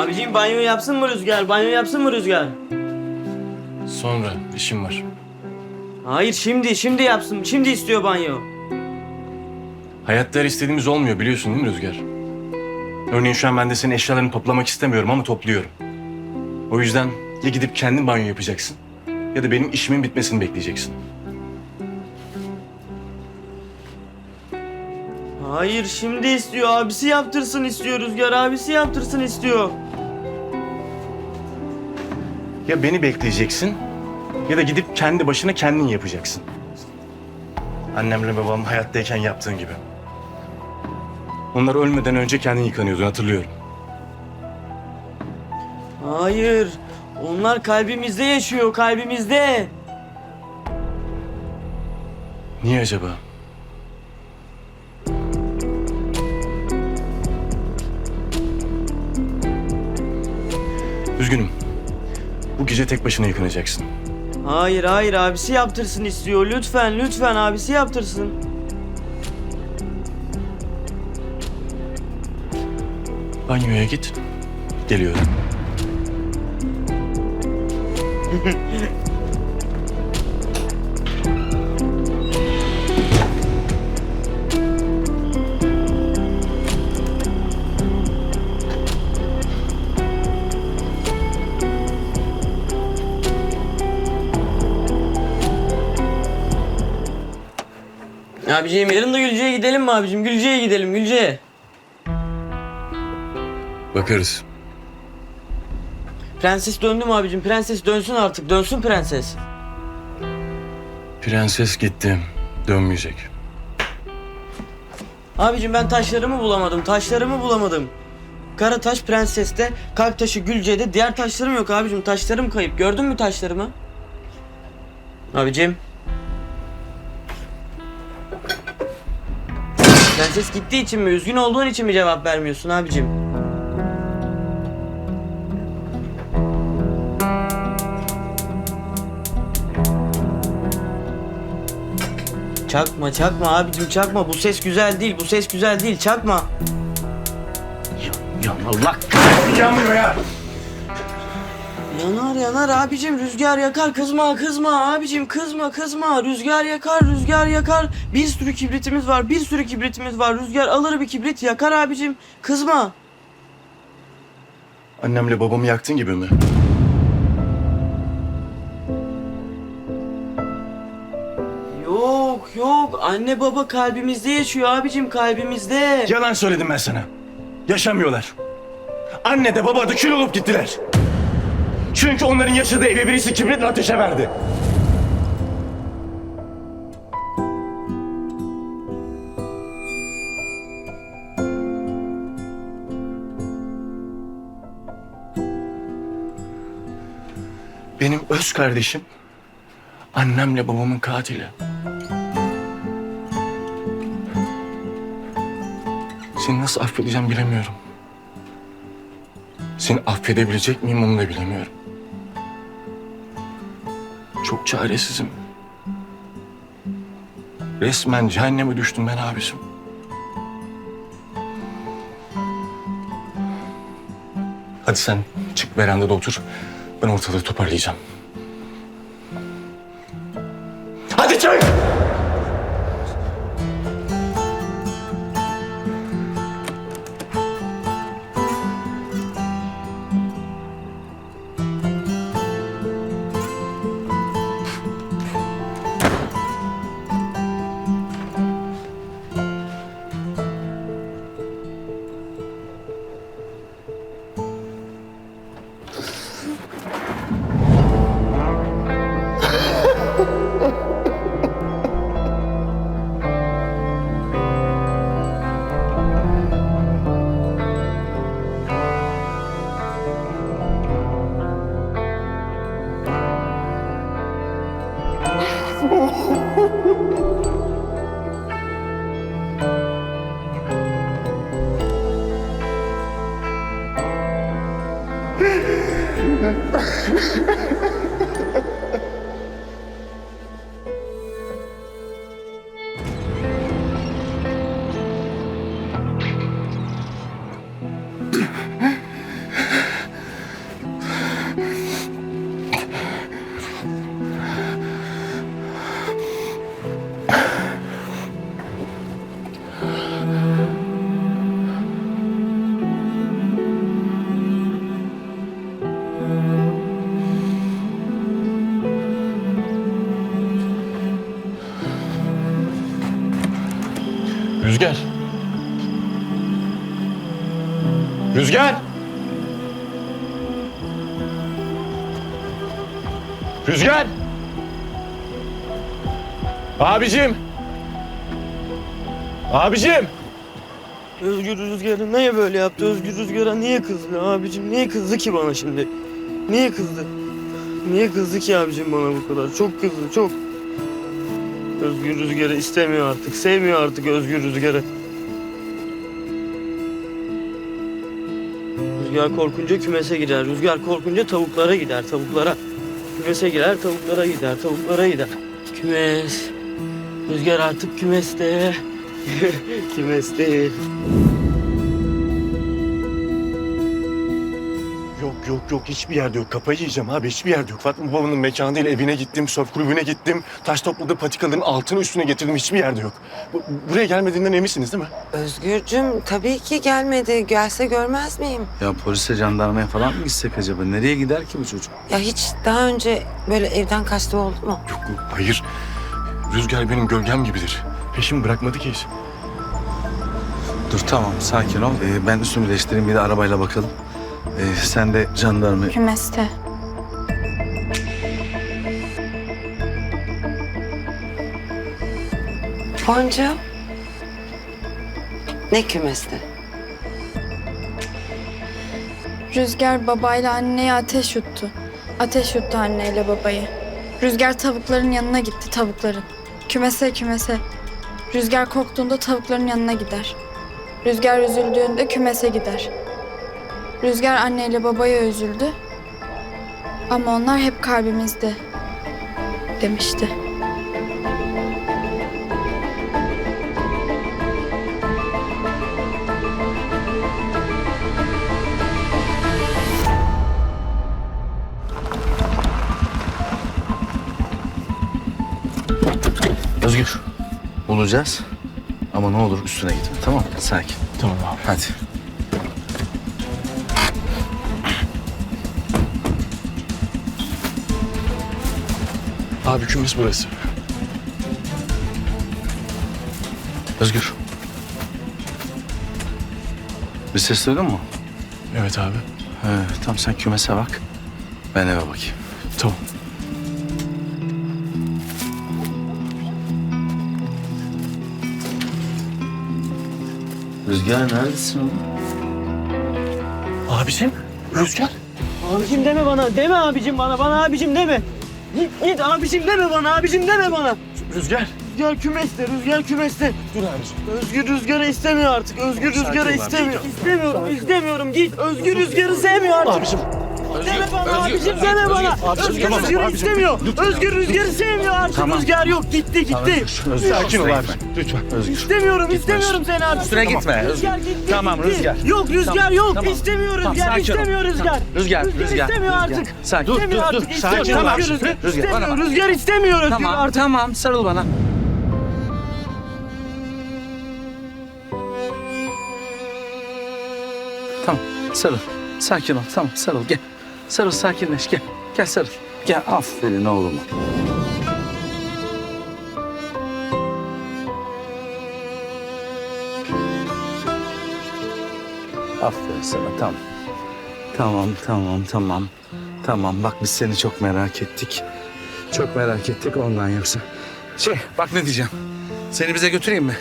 Abicim banyo yapsın mı Rüzgar? Banyo yapsın mı Rüzgar? Sonra işim var. Hayır şimdi, şimdi yapsın. Şimdi istiyor banyo. Hayatta her istediğimiz olmuyor biliyorsun değil mi Rüzgar? Örneğin şu an ben de senin eşyalarını toplamak istemiyorum ama topluyorum. O yüzden ya gidip kendin banyo yapacaksın ya da benim işimin bitmesini bekleyeceksin. Hayır şimdi istiyor. Abisi yaptırsın istiyor Rüzgar. Abisi yaptırsın istiyor. Ya beni bekleyeceksin ya da gidip kendi başına kendin yapacaksın. Annemle babam hayattayken yaptığın gibi. Onlar ölmeden önce kendin yıkanıyordun hatırlıyorum. Hayır. Onlar kalbimizde yaşıyor, kalbimizde. Niye acaba? Üzgünüm. Bu gece tek başına yıkanacaksın. Hayır, hayır. Abisi yaptırsın istiyor. Lütfen, lütfen abisi yaptırsın. Banyoya git. Geliyorum. Abiciğim yarın da Gülce'ye gidelim mi abicim? Gülce'ye gidelim, Gülce'ye. Bakarız. Prenses döndü mü abicim? Prenses dönsün artık. Dönsün prenses. Prenses gitti. Dönmeyecek. Abicim ben taşlarımı bulamadım. Taşlarımı bulamadım. Kara taş prenseste, kalp taşı Gülce'de. Diğer taşlarım yok abicim. Taşlarım kayıp. Gördün mü taşlarımı? Abicim. Prenses gittiği için mi? Üzgün olduğun için mi cevap vermiyorsun abicim? Çakma çakma abicim çakma. Bu ses güzel değil. Bu ses güzel değil. Çakma. Ya Allah yanmıyor ya. Yanar yanar abicim rüzgar yakar kızma kızma abicim kızma kızma rüzgar yakar rüzgar yakar bir sürü kibritimiz var bir sürü kibritimiz var rüzgar alır bir kibrit yakar abicim kızma Annemle babamı yaktın gibi mi? Yok yok anne baba kalbimizde yaşıyor abicim kalbimizde Yalan söyledim ben sana. Yaşamıyorlar. Anne de baba da kül olup gittiler. Çünkü onların yaşadığı eve birisi kibritle ateşe verdi. Benim öz kardeşim annemle babamın katili. Seni nasıl affedeceğim bilemiyorum. Seni affedebilecek miyim onu da bilemiyorum. Çok çaresizim. Resmen cehenneme düştüm ben abişim. Hadi sen çık verandada otur. Ben ortalığı toparlayacağım. Yeah. Rüzgar. Rüzgar. Abicim. Abicim. Özgür Rüzgar'ı niye böyle yaptı? Özgür Rüzgar'a niye kızdı abicim? Niye kızdı ki bana şimdi? Niye kızdı? Niye kızdı ki abicim bana bu kadar? Çok kızdı, çok. Özgür Rüzgar'ı istemiyor artık. Sevmiyor artık Özgür Rüzgar'ı. Rüzgar korkunca kümese gider. Rüzgar korkunca tavuklara gider, tavuklara. Kümese girer, tavuklara gider, tavuklara gider. Kümes. Rüzgar artık kümeste. kümeste. Yok yok yok hiçbir yerde yok. Kafayı yiyeceğim abi hiçbir yerde yok. Fatma babanın mekanı değil evine gittim, sörf kulübüne gittim. Taş topladığı patikaların altını üstüne getirdim hiçbir yerde yok. Bu- buraya gelmediğinden eminsiniz değil mi? Özgürcüm tabii ki gelmedi. Gelse görmez miyim? Ya polise, jandarmaya falan mı gitsek acaba? Nereye gider ki bu çocuk? Ya hiç daha önce böyle evden kaçtı oldu mu? Yok yok hayır. Rüzgar benim gölgem gibidir. Peşimi bırakmadı ki hiç. Dur tamam, sakin ol. Ee, ben üstümü değiştireyim, bir de arabayla bakalım. Ee, sen de jandarma... Kümeste. Boncuğum. Ne kümeste? Rüzgar babayla anneye ateş yuttu. Ateş yuttu anneyle babayı. Rüzgar tavukların yanına gitti tavukların. Kümese kümese. Rüzgar korktuğunda tavukların yanına gider. Rüzgar üzüldüğünde kümese gider. Rüzgar anneyle babaya üzüldü. Ama onlar hep kalbimizde. Demişti. Özgür, bulacağız. Ama ne olur üstüne gitme, tamam mı? Sakin. Tamam abi. Hadi. Abi kümes burası. Özgür. Bir ses duydun mu? Evet abi. He, tamam sen kümese bak. Ben eve bakayım. Tamam. Rüzgar neredesin oğlum? Abicim Rüzgar. Abicim deme bana, deme abicim bana, bana abicim deme. Git git abicim deme bana, abicim deme bana. Rüzgar. Rüzgar kümeste, rüzgar kümeste. Dur abicim. Özgür Rüzgar'ı istemiyor artık. Özgür Rüzgar'ı istemiyor. İstemiyorum, istemiyorum. Git. Özgür Rüzgar'ı sevmiyor artık. Abicim. Deme bana abicim, deme bana. Abicim, Özgür tamam, Rüzgar'ı abicim. istemiyor. Özgür Rüzgar'ı sevmiyor artık. Tamam. Rüzgar yok, gitti, gitti. Özgür, Sakin ol abi. Lütfen. Özgür. İstemiyorum, istemiyorum seni artık. Üstüne gitme. Rüzgar gitti, Tamam, gitti. Rüzgar. Yok Rüzgar Tamam, yok. tamam. İstemiyor Tamam, Rüzgar, sakin ol. istemiyor Rüzgar. Rüzgar, Rüzgar, istemiyor Rüzgar. artık. Sakin. Dur, İstemiyor dur, dur. artık. Sakin istemiyor. ol. Özgür, Rüzgar, istemiyor. bana bak. Rüzgar istemiyor Özgür Tamam, artık. tamam. Sarıl bana. Tamam, sarıl. Sakin ol, tamam sarıl gel. Sarıl, sakinleş gel. Gel sarıl. Gel, aferin oğlum. Aferin sana, tamam. Tamam, tamam, tamam. Tamam, bak biz seni çok merak ettik. Çok merak ettik ondan yoksa. Şey, bak ne diyeceğim. Seni bize götüreyim mi?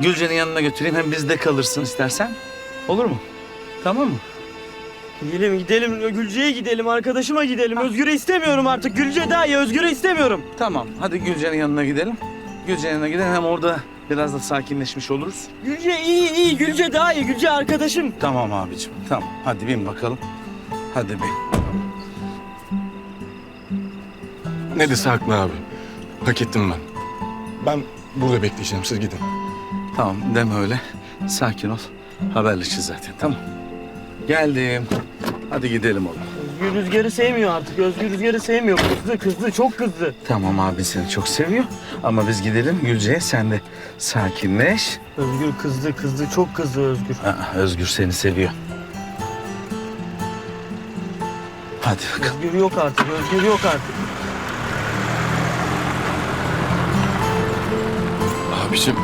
Gülce'nin yanına götüreyim hem bizde kalırsın istersen. Olur mu? Tamam mı? Gidelim gidelim Gülce'ye gidelim arkadaşıma gidelim. Özgür'ü istemiyorum artık. Gülce daha iyi Özgür'ü istemiyorum. Tamam. Hadi Gülce'nin yanına gidelim. Gülce'nin yanına gidelim hem orada biraz da sakinleşmiş oluruz. Gülce iyi iyi Gülce daha iyi. Gülce arkadaşım. Tamam abicim. Tamam. Hadi bin bakalım. Hadi bin. Ne dese haklı abi. Hak ettim ben. Ben burada bekleyeceğim siz gidin. Tamam deme öyle. Sakin ol. Haberleşiriz zaten tamam. Geldim. Hadi gidelim oğlum. Özgür Rüzgar'ı sevmiyor artık. Özgür Rüzgar'ı sevmiyor. Kızdı kızdı çok kızdı. Tamam abi seni çok seviyor. Ama biz gidelim Gülce'ye sen de sakinleş. Özgür kızdı kızdı çok kızdı Özgür. Aa, Özgür seni seviyor. Hadi bakalım. Özgür yok artık. Özgür yok artık. Abicim